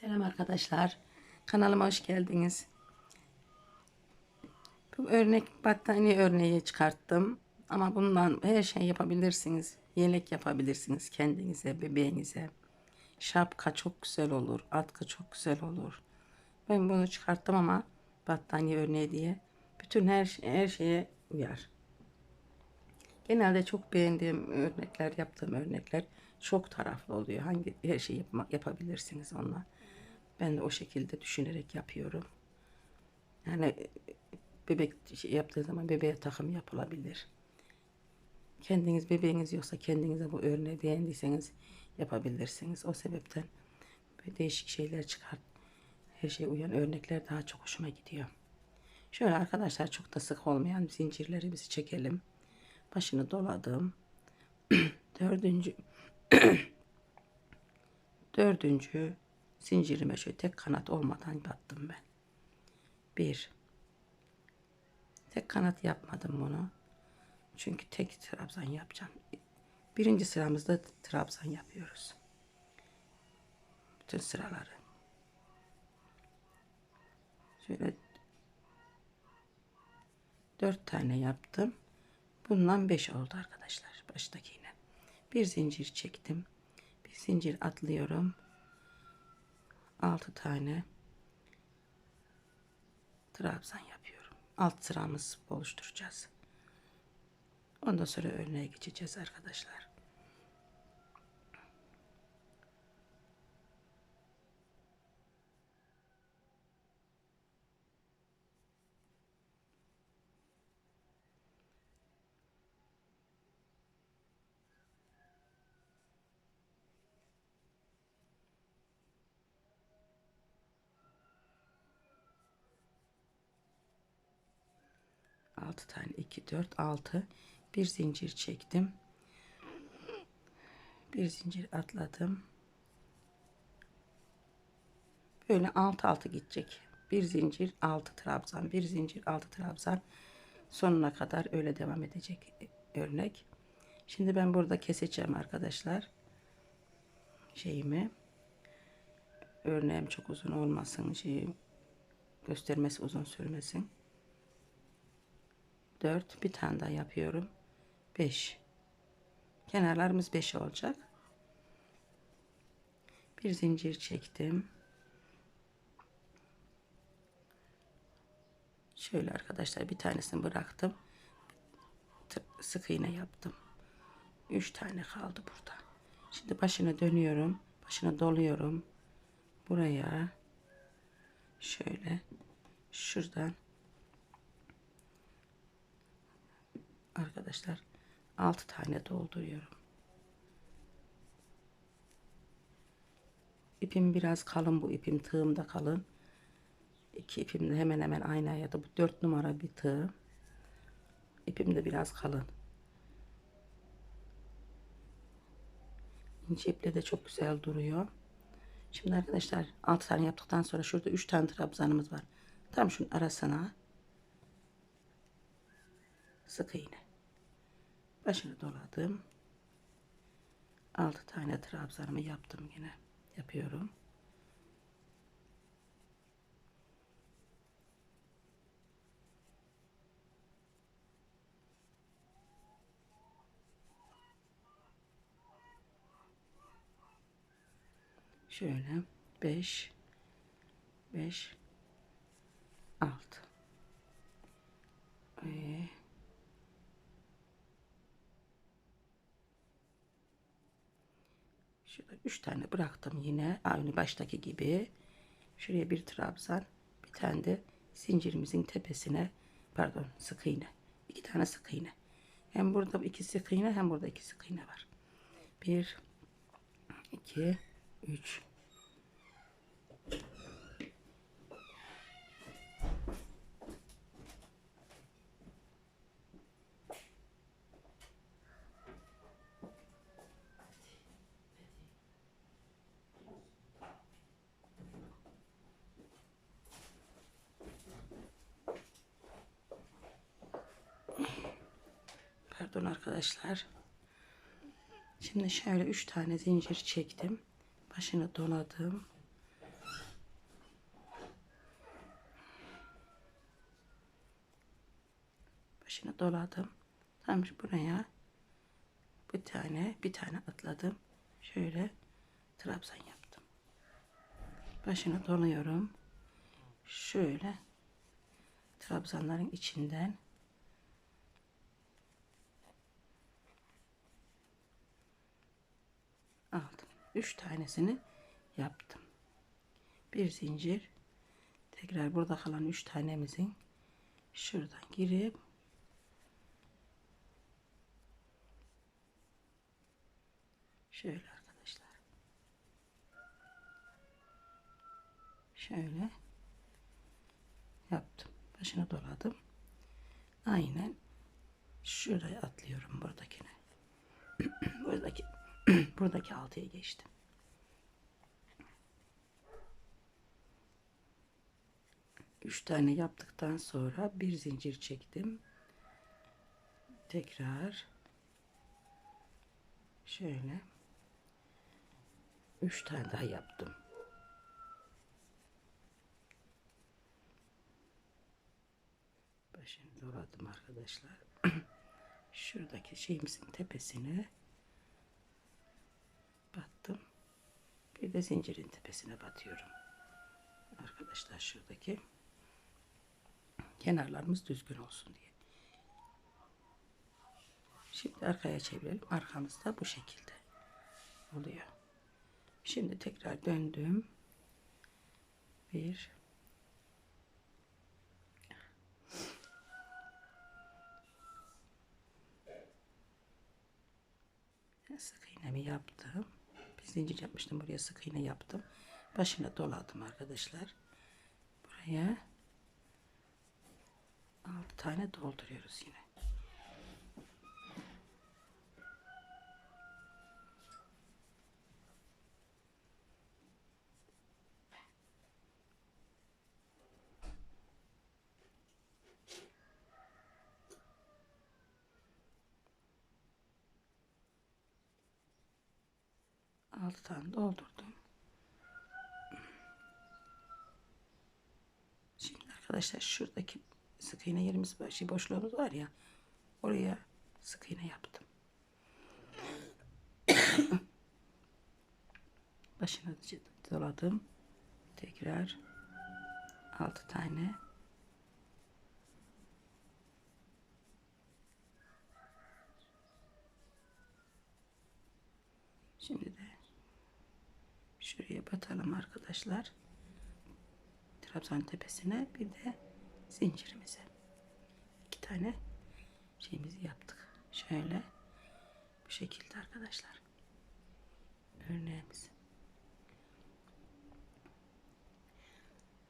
Selam arkadaşlar. Kanalıma hoş geldiniz. Bu örnek battaniye örneği çıkarttım. Ama bundan her şey yapabilirsiniz. Yelek yapabilirsiniz kendinize, bebeğinize. Şapka çok güzel olur. Atkı çok güzel olur. Ben bunu çıkarttım ama battaniye örneği diye. Bütün her, her şeye uyar. Genelde çok beğendiğim örnekler, yaptığım örnekler çok taraflı oluyor. Hangi her şeyi yapma- yapabilirsiniz onunla. Ben de o şekilde düşünerek yapıyorum. Yani bebek şey yaptığı zaman bebeğe takım yapılabilir. Kendiniz bebeğiniz yoksa kendinize bu örneği beğendiyseniz yapabilirsiniz. O sebepten değişik şeyler çıkart. Her şey uyan örnekler daha çok hoşuma gidiyor. Şöyle arkadaşlar çok da sık olmayan zincirlerimizi çekelim. Başını doladım. Dördüncü dördüncü zincirime şöyle tek kanat olmadan battım ben. Bir. Tek kanat yapmadım bunu. Çünkü tek trabzan yapacağım. Birinci sıramızda trabzan yapıyoruz. Bütün sıraları. Şöyle dört tane yaptım. Bundan beş oldu arkadaşlar. Baştakine. Bir zincir çektim. Bir zincir atlıyorum. 6 tane trabzan yapıyorum. Alt sıramız oluşturacağız. Ondan sonra örneğe geçeceğiz arkadaşlar. Altı tane 2 4 6 bir zincir çektim. Bir zincir atladım. Böyle alt altı gidecek. Bir zincir altı trabzan, bir zincir altı trabzan sonuna kadar öyle devam edecek örnek. Şimdi ben burada keseceğim arkadaşlar. Şeyimi örneğim çok uzun olmasın. Şey, göstermesi uzun sürmesin. 4 bir tane daha yapıyorum. 5 kenarlarımız 5 olacak. Bir zincir çektim. Şöyle arkadaşlar bir tanesini bıraktım. Tı- sık iğne yaptım. 3 tane kaldı burada. Şimdi başına dönüyorum. Başına doluyorum. Buraya. Şöyle. Şuradan arkadaşlar 6 tane dolduruyorum. İpim biraz kalın bu ipim tığım da kalın. İki ipim de hemen hemen aynı ya da bu 4 numara bir tığ. İpim de biraz kalın. İnce iple de çok güzel duruyor. Şimdi arkadaşlar 6 tane yaptıktan sonra şurada 3 tane trabzanımız var. Tam şunun arasına sık iğne. Başını doladım. 6 tane trabzanımı yaptım yine. Yapıyorum. Şöyle 5 5 6 ve 3 tane bıraktım yine aynı baştaki gibi. Şuraya bir trabzan, bir tane de zincirimizin tepesine pardon sık iğne. 2 tane sık iğne. Hem burada iki sık iğne hem burada iki sık iğne var. 1 2 3 arkadaşlar. Şimdi şöyle üç tane zincir çektim. Başını doladım. Başını doladım. Tam buraya bir tane bir tane atladım. Şöyle trabzan yaptım. Başını doluyorum. Şöyle trabzanların içinden aldım. Üç tanesini yaptım. Bir zincir tekrar burada kalan üç tanemizin şuradan girip şöyle arkadaşlar şöyle yaptım başını doladım aynen şuraya atlıyorum buradakine buradaki buradaki altıya geçtim. Üç tane yaptıktan sonra bir zincir çektim. Tekrar şöyle üç tane daha yaptım. Başını doladım arkadaşlar. Şuradaki şeyimizin tepesine battım. Bir de zincirin tepesine batıyorum. Arkadaşlar şuradaki kenarlarımız düzgün olsun diye. Şimdi arkaya çevirelim. Arkamızda bu şekilde oluyor. Şimdi tekrar döndüm. Bir. Sık iğnemi yaptım. Zincir yapmıştım buraya sık iğne yaptım. Başına doladım arkadaşlar. Buraya 6 tane dolduruyoruz yine. Altı tane doldurdum. Şimdi arkadaşlar şuradaki sık iğne yerimiz var, şey boşluğumuz var ya. Oraya sık iğne yaptım. Başına doladım. Tekrar altı tane Şimdi de şuraya batalım arkadaşlar. Trabzan tepesine bir de zincirimize. iki tane şeyimizi yaptık. Şöyle bu şekilde arkadaşlar. Örneğimiz.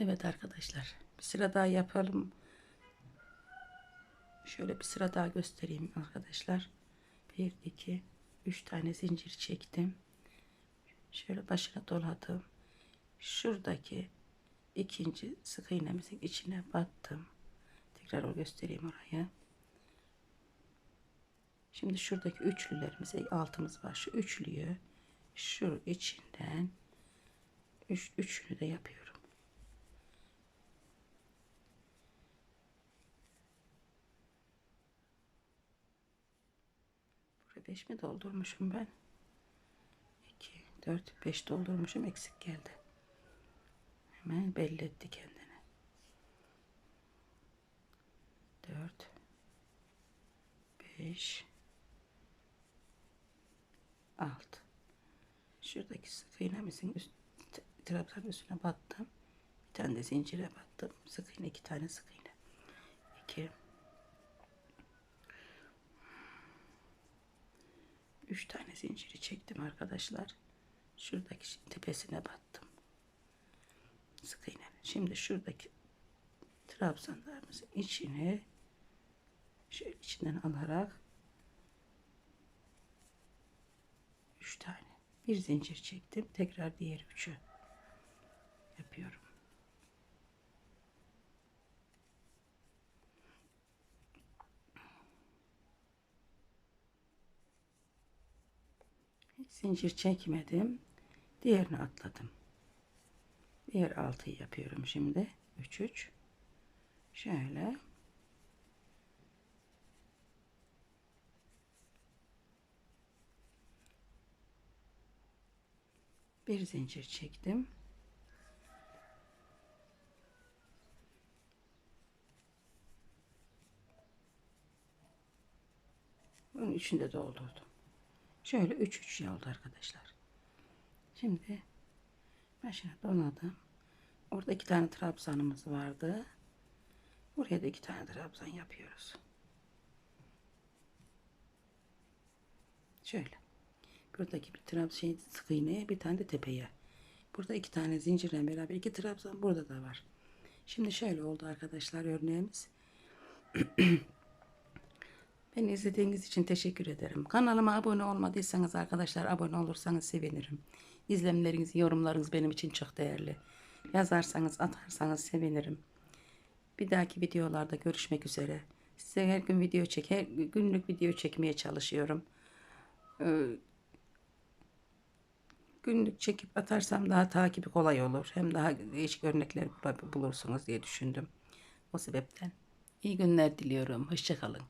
Evet arkadaşlar. Bir sıra daha yapalım. Şöyle bir sıra daha göstereyim arkadaşlar. Bir, iki, üç tane zincir çektim. Şöyle başına doladım. Şuradaki ikinci sık iğnemizin içine battım. Tekrar o göstereyim orayı. Şimdi şuradaki üçlülerimize altımız var. Şu üçlüyü şu içinden üç, üçünü de yapıyorum. Buraya 5 mi doldurmuşum ben? 2, 4, 5 doldurmuşum eksik geldi. Hemen belli etti kendini. 4 5 6 Şuradaki sık iğnemizin üst, trabzanın üstüne battım. Bir tane de zincire battım. Sık iğne iki tane sık iğne. 2 3 tane zinciri çektim arkadaşlar. Şuradaki tepesine battım sık iğne. Şimdi şuradaki trabzanlarımızın içine şöyle içinden alarak üç tane bir zincir çektim. Tekrar diğer üçü yapıyorum. Zincir çekmedim diğerini atladım. Diğer altıyı yapıyorum şimdi. 3 3 şöyle. Bir zincir çektim. Bunun içinde doldurdum. Şöyle 3 3 oldu arkadaşlar. Şimdi başına doladım. Orada iki tane trabzanımız vardı. Buraya da iki tane trabzan yapıyoruz. Şöyle. Buradaki bir trabzan şey, sık iğneye bir tane de tepeye. Burada iki tane zincirle beraber iki trabzan burada da var. Şimdi şöyle oldu arkadaşlar örneğimiz. Beni izlediğiniz için teşekkür ederim. Kanalıma abone olmadıysanız arkadaşlar abone olursanız sevinirim. İzlemleriniz, yorumlarınız benim için çok değerli. Yazarsanız, atarsanız sevinirim. Bir dahaki videolarda görüşmek üzere. Size her gün video çek, her günlük video çekmeye çalışıyorum. Ee, günlük çekip atarsam daha takibi kolay olur. Hem daha değişik örnekler bulursunuz diye düşündüm. O sebepten iyi günler diliyorum. Hoşçakalın.